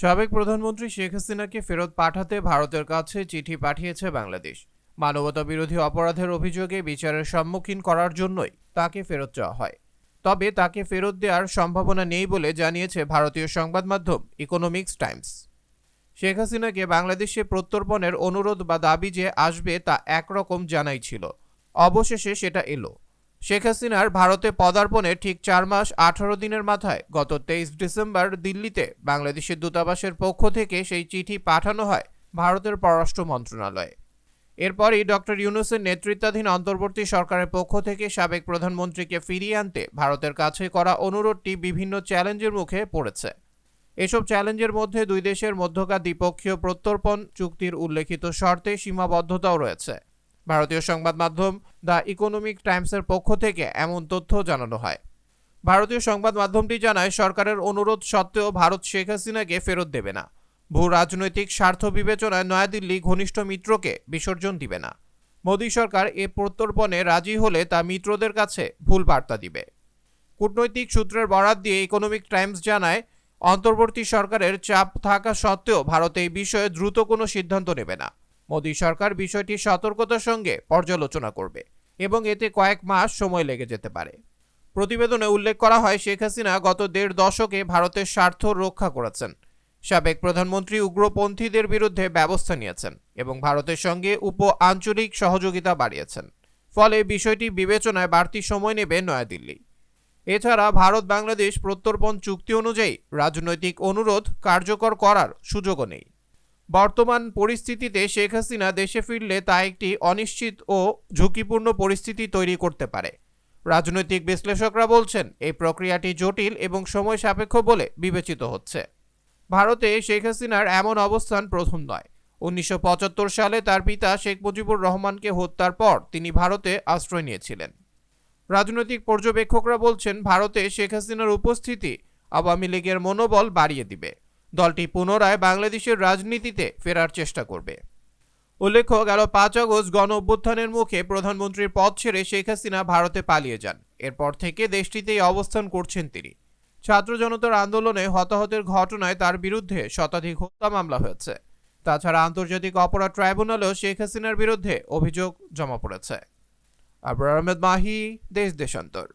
সাবেক প্রধানমন্ত্রী শেখ হাসিনাকে ফেরত পাঠাতে ভারতের কাছে চিঠি পাঠিয়েছে বাংলাদেশ। মানবতা বিরোধী অপরাধের অভিযোগে বিচারের সম্মুখীন করার জন্যই তাকে ফেরত চাওয়া হয়। তবে তাকে ফেরত দেওয়ার সম্ভাবনা নেই বলে জানিয়েছে ভারতীয় সংবাদ মাধ্যম ইকোনমিক্স টাইমস। শেখ হাসিনাকে বাংলাদেশে প্রত্যর্পণের অনুরোধ বা দাবি যে আসবে তা একরকম জানাই ছিল। অবশেষে সেটা এলো। শেখ হাসিনার ভারতে পদার্পণের ঠিক চার মাস, আঠারো দিনের মাথায় গত তেইশ ডিসেম্বর দিল্লিতে বাংলাদেশের দূতাবাসের পক্ষ থেকে সেই চিঠি পাঠানো হয় ভারতের পররাষ্ট্র মন্ত্রণালয়ে। এরপরই ডক্টর ইউনুসের নেতৃত্বাধীন অন্তর্বর্তী সরকারের পক্ষ থেকে সাবেক প্রধানমন্ত্রীকে ফিরিয়ে আনতে ভারতের কাছে করা অনুরোধটি বিভিন্ন চ্যালেঞ্জের মুখে পড়েছে। এসব চ্যালেঞ্জের মধ্যে দুই দেশের মধ্যকার দ্বিপক্ষীয় প্রত্যর্পণ চুক্তির উল্লেখিত শর্তে সীমাবদ্ধতাও রয়েছে। ভারতীয় সংবাদ মাধ্যম দ্য ইকোনমিক টাইমসের পক্ষ থেকে এমন তথ্য জানানো হয়। ভারতীয় সংবাদ মাধ্যমটি জানায়, সরকারের অনুরোধ সত্ত্বেও ভারত শেখ হাসিনাকে ফেরত দেবে না। ভূ রাজনৈতিক স্বার্থ বিবেচনায় নয়াদিল্লি ঘনিষ্ঠ মিত্রকে বিসর্জন দিবে না। মোদী সরকার এ প্রত্যর্পণে রাজি হলে তা মিত্রদের কাছে ভুল বার্তা দিবে। কূটনৈতিক সূত্রের বরাত দিয়ে ইকোনমিক টাইমস জানায়, অন্তর্বর্তী সরকারের চাপ থাকা সত্ত্বেও ভারত এই বিষয়ে দ্রুত কোনো সিদ্ধান্ত নেবে না। মোদী সরকার বিষয়টি সতর্কতার সঙ্গে পর্যালোচনা করবে এবং এতে কয়েক মাস সময় লেগে যেতে পারে। প্রতিবেদনে উল্লেখ করা হয়, শেখ হাসিনা গত দেড় দশকে ভারতের স্বার্থ রক্ষা করেছেন। সাবেক প্রধানমন্ত্রী উগ্রপন্থীদের বিরুদ্ধে ব্যবস্থা নিয়েছেন এবং ভারতের সঙ্গে উপ আঞ্চলিক সহযোগিতা বাড়িয়েছেন। ফলে বিষয়টি বিবেচনায় বাড়তি সময় নেবে নয়াদিল্লি। এছাড়া ভারত বাংলাদেশ প্রত্যর্পণ চুক্তি অনুযায়ী রাজনৈতিক অনুরোধ কার্যকর করার সুযোগও নেই। বর্তমান পরিস্থিতিতে শেখ হাসিনা দেশে ফিরলে তা একটি অনিশ্চিত ও ঝুঁকিপূর্ণ পরিস্থিতি তৈরি করতে পারে। রাজনৈতিক বিশ্লেষকরা বলছেন, এই প্রক্রিয়াটি জটিল এবং সময় সাপেক্ষ বলে বিবেচিত হচ্ছে। ভারতে শেখ হাসিনার এমন অবস্থান প্রথম নয়। উনিশশো সালে তার পিতা শেখ মুজিবুর রহমানকে হত্যার পর তিনি ভারতে আশ্রয় নিয়েছিলেন। রাজনৈতিক পর্যবেক্ষকরা বলছেন, ভারতে শেখ হাসিনার উপস্থিতি আওয়ামী লীগের মনোবল বাড়িয়ে দিবে। দলটি পুনরায় বাংলাদেশের রাজনীতিতে ফেরার চেষ্টা করবে। উল্লেখ্য, গেল পাঁচ আগস্ট গণ অভ্যুত্থানের মুখে প্রধানমন্ত্রীর পদ ছেড়ে শেখ হাসিনা ভারতে পালিয়ে যান। এরপর থেকে দেশটিতেই অবস্থান করছেন তিনি। ছাত্র জনতার আন্দোলনে হতাহতের ঘটনায় তার বিরুদ্ধে শতাধিক হত্যা মামলা হয়েছে। তাছাড়া আন্তর্জাতিক অপরাধ ট্রাইব্যুনালেও শেখ হাসিনার বিরুদ্ধে অভিযোগ জমা পড়েছে। আবরার আহমেদ মাহি, দেশ দেশান্তর।